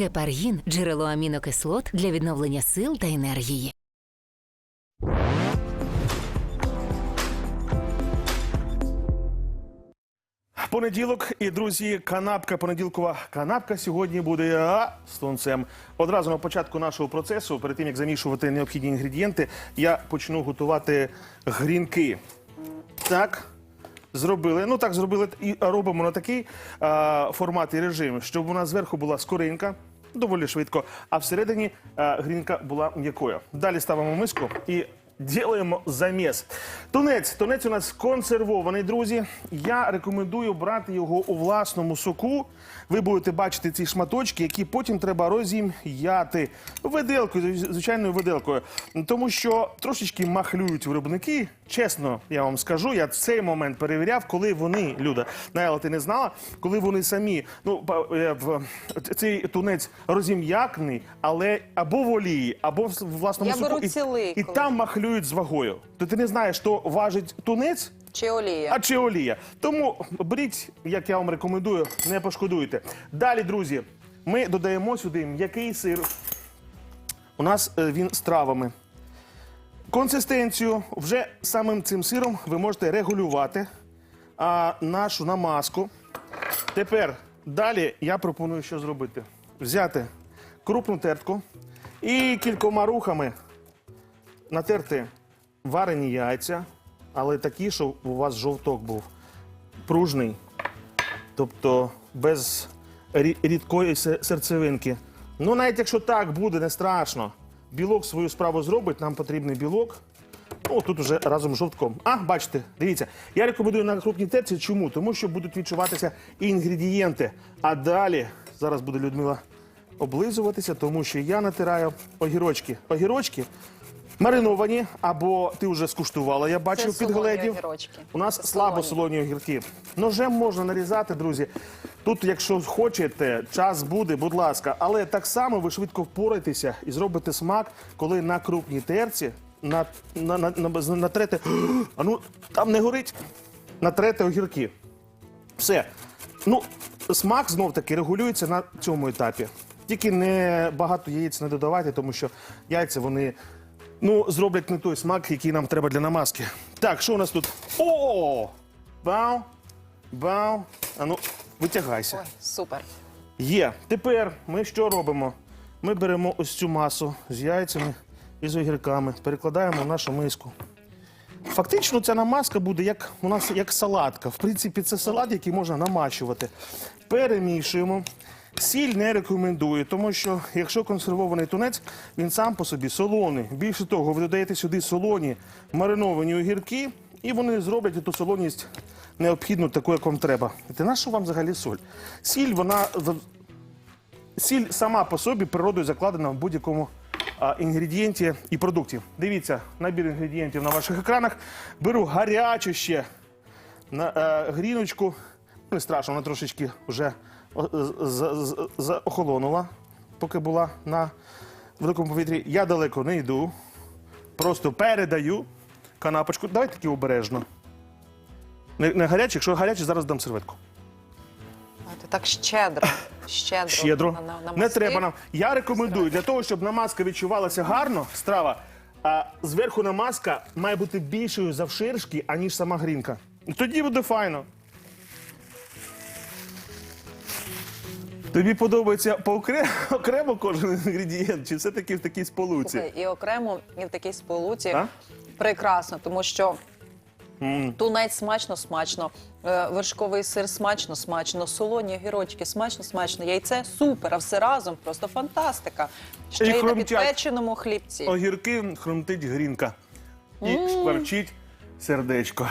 Гепаргін джерело амінокислот для відновлення сил та енергії. Понеділок і друзі, канапка, понеділкова канапка сьогодні буде а, з. Одразу на початку нашого процесу, перед тим як замішувати необхідні інгредієнти, я почну готувати грінки. Так, зробили. Ну так зробили і робимо на такий а, формат і режим, щоб у нас зверху була скоринка. Доволі швидко, а всередині а, грінка була м'якою. Далі ставимо миску і ділаємо заміс. Тунець. Тунець у нас консервований, друзі. Я рекомендую брати його у власному соку. Ви будете бачити ці шматочки, які потім треба розім'яти виделкою, звичайною виделкою. Тому що трошечки махлюють виробники. Чесно, я вам скажу, я цей момент перевіряв, коли вони, Люда, Найла, ти не знала, коли вони самі, ну, е, в- цей тунець розім'якний, але або в олії, або в власному Я беру і, цілий, і коли- там махлюють з вагою. То ти не знаєш, що важить тунець, Чи олія? а чи олія. Тому беріть, як я вам рекомендую, не пошкодуйте. Далі, друзі, ми додаємо сюди м'який сир. У нас е, він з травами. Консистенцію вже самим цим сиром ви можете регулювати а, нашу намазку. Тепер далі я пропоную що зробити: взяти крупну тертку і кількома рухами натерти варені яйця, але такі, щоб у вас жовток був пружний, тобто без рідкої серцевинки. Ну, навіть якщо так буде, не страшно. Білок свою справу зробить, нам потрібний білок. Ну, тут уже разом з жовтком. А, бачите, дивіться. Я рекомендую на крупній терці. Чому? Тому що будуть відчуватися інгредієнти. А далі зараз буде Людмила облизуватися, тому що я натираю огірочки. Огірочки мариновані, або ти вже скуштувала, я бачив солоні підгледів. огірочки. У нас Це слабо солоні. солоні огірки. Ножем можна нарізати, друзі. Тут, якщо хочете, час буде, будь ласка. Але так само ви швидко впораєтеся і зробите смак, коли на крупній терці на, на, на, на, натрете. А ну, там не горить. Натрете огірки. Все. Ну, смак знов таки регулюється на цьому етапі. Тільки не багато яєць не додавайте, тому що яйця вони ну, зроблять не той смак, який нам треба для намазки. Так, що у нас тут? О! Бау! Бау! А ну, витягайся. Ой, супер. Є. Тепер ми що робимо? Ми беремо ось цю масу з яйцями і з огірками, перекладаємо в нашу миску. Фактично, ця намазка буде як у нас як салатка. В принципі, це салат, який можна намачувати. Перемішуємо. Сіль не рекомендую, тому що якщо консервований тунець, він сам по собі солоний. Більше того, ви додаєте сюди солоні мариновані огірки, і вони зроблять ту солоність необхідну таку, як вам треба. Ти на що вам взагалі соль? Сіль, вона Сіль сама по собі природою закладена в будь-якому інгредієнті і продукті. Дивіться, набір інгредієнтів на ваших екранах. Беру гарячу ще на е, гріночку. Не страшно, вона трошечки вже о- з- з- з- з- охолонула, поки була на великому повітрі. Я далеко не йду. Просто передаю канапочку. Давайте таки обережно. Не, не гаряче, якщо гаряче, зараз дам серветку. А Ти так щедро. Щедро. Щедро. на- на- не намастив. треба нам. Я рекомендую для того, щоб намазка відчувалася гарно, страва. А зверху намазка має бути більшою завширшки, аніж сама грінка. Тоді буде файно. Тобі подобається поокре- окремо кожен інгредієнт, чи все-таки в такій сполуці? Слухай, і окремо, і в такій сполуці А? прекрасно, тому що тунець смачно, смачно, е, вершковий сир смачно, смачно, солоні огірочки смачно, смачно, яйце супер, а все разом просто фантастика. Ще І й на хрумтять. підпеченому хлібці. Огірки хрумтить грінка. І шкварчить сердечко.